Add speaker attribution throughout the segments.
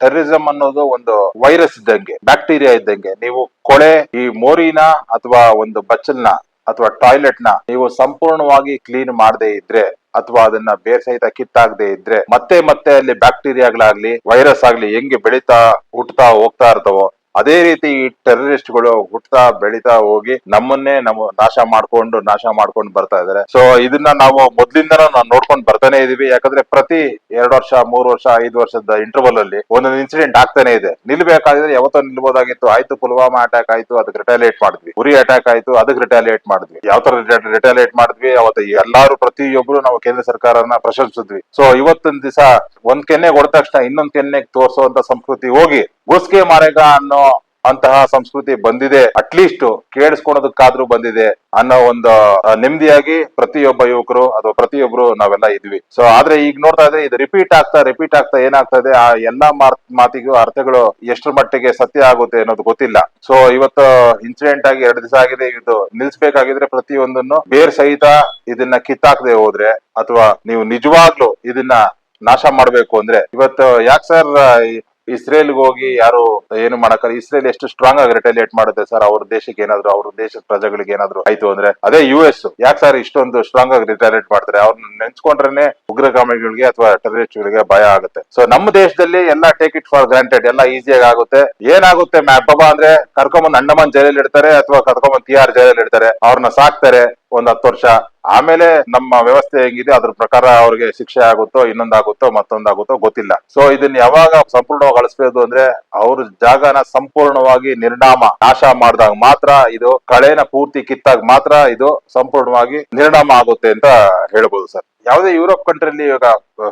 Speaker 1: Terrorism ಅನ್ನೋದು ಒಂದು virus ಇದ್ದಂಗೆ ಬ್ಯಾಕ್ಟೀರಿಯಾ ಇದ್ದಂಗೆ. ನೀವು ಕೊಳೆ, ಈ ಮೋರಿನ ಅಥವಾ ಒಂದು ಬಚ್ಚಲ್ನ ಅಥವಾ ಟಾಯ್ಲೆಟ್ನ ನೀವು ಸಂಪೂರ್ಣವಾಗಿ ಕ್ಲೀನ್ ಮಾಡದೇ ಇದ್ರೆ ಅಥವಾ ಅದನ್ನ ಬೇರ್ ಸಹಿತ ಕಿತ್ತಾಗದೆ ಇದ್ರೆ ಮತ್ತೆ ಮತ್ತೆ ಅಲ್ಲಿ ಬ್ಯಾಕ್ಟೀರಿಯಾಗಳಾಗ್ಲಿ ವೈರಸ್ ಆಗ್ಲಿ ಹೆಂಗೆ ಬೆಳೀತಾ ಹುಟ್ಟತಾ ಹೋಗ್ತಾ ಇರ್ತವೋ ಅದೇ ರೀತಿ ಈ ಟೆರರಿಸ್ಟ್ಗಳು ಹುಟ್ಟತಾ ಬೆಳೀತಾ ಹೋಗಿ ನಮ್ಮನ್ನೇ ನಾವು ನಾಶ ಮಾಡ್ಕೊಂಡು ನಾಶ ಮಾಡ್ಕೊಂಡು ಬರ್ತಾ ಇದಾರೆ. ಸೊ ಇದನ್ನ ನಾವು ಮೊದ್ಲಿಂದ ನಾವು ನೋಡ್ಕೊಂಡು ಬರ್ತಾನೆ ಇದೀವಿ. ಯಾಕಂದ್ರೆ ಪ್ರತಿ ಎರಡು ವರ್ಷ, ಮೂರು ವರ್ಷ, ಐದು ವರ್ಷದ ಇಂಟರ್ವಲ್ ಅಲ್ಲಿ ಒಂದೊಂದು ಇನ್ಸಿಡೆಂಟ್ ಆಗ್ತಾನೆ ಇದೆ. ನಿಲ್ಬೇಕಾದ್ರೆ ಯಾವತ್ತೋ ನಿಲ್ಬೋದಾಗಿತ್ತು. ಆಯ್ತು, ಪುಲ್ವಾಮಾ ಅಟ್ಯಾಕ್ ಆಯ್ತು ಅದಕ್ಕೆ ರಿಟಾಲಿಯೇಟ್ ಮಾಡಿದ್ವಿ. ಉರಿ ಅಟ್ಯಾಕ್ ಆಯ್ತು ಅದಕ್ಕೆ ರಿಟಾಲಿಯೇಟ್ ಮಾಡಿದ್ವಿ. ಯಾವ ತರ ರಿಟಾಲಿಯೇಟ್ ಮಾಡಿದ್ವಿ, ಅವತ್ತು ಎಲ್ಲಾರು ಪ್ರತಿಯೊಬ್ರು ನಾವು ಕೇಂದ್ರ ಸರ್ಕಾರನ ಪ್ರಶಂಸಿದ್ವಿ. ಸೊ ಇವತ್ತಿನ ದಿವಸ ಒಂದ್ ಕೆನ್ನೆ ಹೊಡೆದ ತಕ್ಷಣ ಇನ್ನೊಂದ್ ಕೆನ್ನೆ ತೋರಿಸುವಂತ ಸಂಸ್ಕೃತಿ ಹೋಗಿ ಗುಸ್ಕೆ ಮಾರೇಗ ಅನ್ನೋ ಅಂತಹ ಸಂಸ್ಕೃತಿ ಬಂದಿದೆ. ಅಟ್ಲೀಸ್ಟ್ ಕೇಳಿಸ್ಕೊಳೋದಕ್ಕಾದ್ರೂ ಬಂದಿದೆ ಅನ್ನೋ ಒಂದು ನೆಮ್ಮದಿಯಾಗಿ ಪ್ರತಿಯೊಬ್ಬ ಯುವಕರು ಅಥವಾ ಪ್ರತಿಯೊಬ್ರು ನಾವೆಲ್ಲ ಇದ್ವಿ. ಸೊ ಆದ್ರೆ ಈಗ ನೋಡ್ತಾ ಇದ್ರೆ ಇದು ರಿಪೀಟ್ ಆಗ್ತಾ ರಿಪೀಟ್ ಆಗ್ತಾ ಏನಾಗ್ತಾ ಇದೆ? ಆ ಎಲ್ಲಾ ಮಾತ್- ಮಾತಿಗೂ ಅರ್ಥಗಳು ಎಷ್ಟರ ಮಟ್ಟಿಗೆ ಸತ್ಯ ಆಗುತ್ತೆ ಅನ್ನೋದು ಗೊತ್ತಿಲ್ಲ. ಸೊ ಇವತ್ತು ಇನ್ಸಿಡೆಂಟ್ ಆಗಿ ಎರಡು ದಿವಸ ಆಗಿದೆ. ಇದು ನಿಲ್ಸ್ಬೇಕಾಗಿದ್ರೆ ಪ್ರತಿಯೊಂದನ್ನು ಬೇರ್ ಸಹಿತ ಇದನ್ನ ಕಿತ್ತಾಕದೆ ಹೋದ್ರೆ ಅಥವಾ ನೀವು ನಿಜವಾಗ್ಲೂ ಇದನ್ನ ನಾಶ ಮಾಡ್ಬೇಕು ಅಂದ್ರೆ. ಇವತ್ತು ಯಾಕೆ ಸರ್ ಇಸ್ರೇಲ್ಗೆ ಹೋಗಿ ಯಾರು ಏನು ಮಾಡಕ ಇಸ್ರೇಲ್ ಎಷ್ಟು ಸ್ಟ್ರಾಂಗ್ ಆಗಿ ರಿಟೈಲಿಯೇಟ್ ಮಾಡುತ್ತೆ ಸರ್ ಅವ್ರ ದೇಶಕ್ಕೆ ಏನಾದ್ರು, ಅವ್ರ ದೇಶದ ಪ್ರಜೆಗಳಿಗೆ ಏನಾದ್ರು ಆಯ್ತು ಅಂದ್ರೆ? ಅದೇ ಯು ಎಸ್ ಯಾಕೆ ಸರ್ ಇಷ್ಟೊಂದು ಸ್ಟ್ರಾಂಗ್ ಆಗಿ ರಿಟೈಲಿಯೇಟ್ ಮಾಡ್ತಾರೆ? ಅವ್ರನ್ನ ನೆನ್ಸ್ಕೊಂಡ್ರೇನೆ ಉಗ್ರಗಾಮಿಗಳಿಗೆ ಅಥವಾ ಟೆರರಿಸ್ಟ್ ಗಳಿಗೆ ಭಯ ಆಗುತ್ತೆ. ಸೊ ನಮ್ಮ ದೇಶದಲ್ಲಿ ಎಲ್ಲ ಟೇಕ್ ಇಟ್ ಫಾರ್ ಗ್ರಾಂಟೆಡ್ ಎಲ್ಲ ಈಸಿಯಾಗಿ ಆಗುತ್ತೆ. ಏನಾಗುತ್ತೆ ಮ್ಯಾಪ್? ಅಂದ್ರೆ ಕರ್ಕೊಂಬಂದ್ ಅಂಡಮಾನ್ ಜೈಲಲ್ಲಿ ಇಡ್ತಾರೆ ಅಥವಾ ಕರ್ಕೊಂಬಂದ್ ತಿಹಾರ್ ಜೈಲಲ್ಲಿ ಇಡ್ತಾರೆ. ಅವ್ರನ್ನ ಸಾಕ್ತಾರೆ. ಒಂದ್ ಹತ್ತು ವರ್ಷ ಆಮೇಲೆ ನಮ್ಮ ವ್ಯವಸ್ಥೆ ಹೆಂಗಿದೆ, ಅದ್ರ ಪ್ರಕಾರ ಅವ್ರಿಗೆ ಶಿಕ್ಷೆ ಆಗುತ್ತೋ, ಇನ್ನೊಂದಾಗುತ್ತೋ, ಮತ್ತೊಂದಾಗುತ್ತೋ ಗೊತ್ತಿಲ್ಲ. ಸೊ ಇದನ್ನ ಯಾವಾಗ ಸಂಪೂರ್ಣವಾಗಿ ಅಳಿಸ್ಬೇಕು ಅಂದ್ರೆ ಅವ್ರ ಜಾಗನ ಸಂಪೂರ್ಣವಾಗಿ ನಿರ್ಣಾಮ ನಾಶ ಮಾಡಿದಾಗ ಮಾತ್ರ ಇದು ಕಳೆನ ಪೂರ್ತಿ ಕಿತ್ತಾಗ ಮಾತ್ರ ಇದು ಸಂಪೂರ್ಣವಾಗಿ ನಿರ್ಣಾಮ ಆಗುತ್ತೆ ಅಂತ ಹೇಳ್ಬೋದು ಸರ್. ಯಾವುದೇ ಯುರೋಪ್ ಕಂಟ್ರಿಲಿ ಇವಾಗ,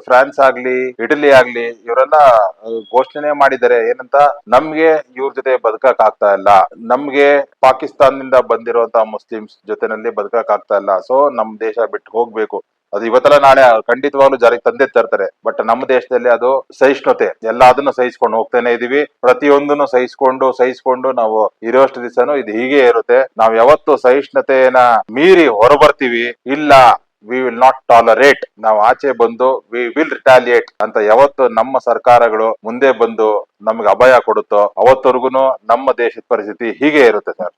Speaker 1: ಫ್ರಾನ್ಸ್ ಆಗ್ಲಿ, ಇಟಲಿ ಆಗ್ಲಿ ಇವರೆಲ್ಲ ಘೋಷಣೆ ಮಾಡಿದ್ದಾರೆ ಏನಂತ, ನಮ್ಗೆ ಇವ್ರ ಜೊತೆ ಬದುಕಕ್ ಆಗ್ತಾ ಇಲ್ಲ. ನಮ್ಗೆ ಪಾಕಿಸ್ತಾನದಿಂದ ಬಂದಿರುವಂತ ಮುಸ್ಲಿಮ್ಸ್ ಜೊತೆನಲ್ಲಿ ಬದುಕಕ್ ಆಗ್ತಾ ಇಲ್ಲ. ಸೊ ನಮ್ ದೇಶ ಬಿಟ್ಟು ಹೋಗ್ಬೇಕು. ಅದು ಇವತ್ತಲ್ಲ ನಾಳೆ ಖಂಡಿತವಾಗ್ಲೂ ಜಾರಿಗೆ ತಂದೆ ತರ್ತಾರೆ. ಬಟ್ ನಮ್ಮ ದೇಶದಲ್ಲಿ ಅದು ಸಹಿಷ್ಣುತೆ. ಎಲ್ಲದನ್ನು ಸಹಿಸ್ಕೊಂಡು ಹೋಗ್ತಾನೆ ಇದೀವಿ. ಪ್ರತಿಯೊಂದನ್ನು ಸಹಿಸ್ಕೊಂಡು ಸಹಿಸ್ಕೊಂಡು ನಾವು ಇರೋಷ್ಟು ದಿವಸನು ಇದು ಹೀಗೆ ಇರುತ್ತೆ. ನಾವ್ ಯಾವತ್ತು ಸಹಿಷ್ಣುತೆಯನ್ನ ಮೀರಿ ಹೊರಬರ್ತೀವಿ. ಇಲ್ಲ ವಿ ವಿಲ್ ನಾಟ್ ಟಾಲರೇಟ್ ನಾವು ಆಚೆ ಬಂದು ವಿ ವಿಲ್ ರಿಟಾಲಿಯೇಟ್ ಅಂತ ಯಾವತ್ತು ನಮ್ಮ ಸರ್ಕಾರಗಳು ಮುಂದೆ ಬಂದು ನಮ್ಗೆ ಅಭಯ ಕೊಡುತ್ತೋ, ಅವತ್ತವರೆಗೂ ನಮ್ಮ ದೇಶದ ಪರಿಸ್ಥಿತಿ ಹೀಗೆ ಇರುತ್ತೆ ಸರ್.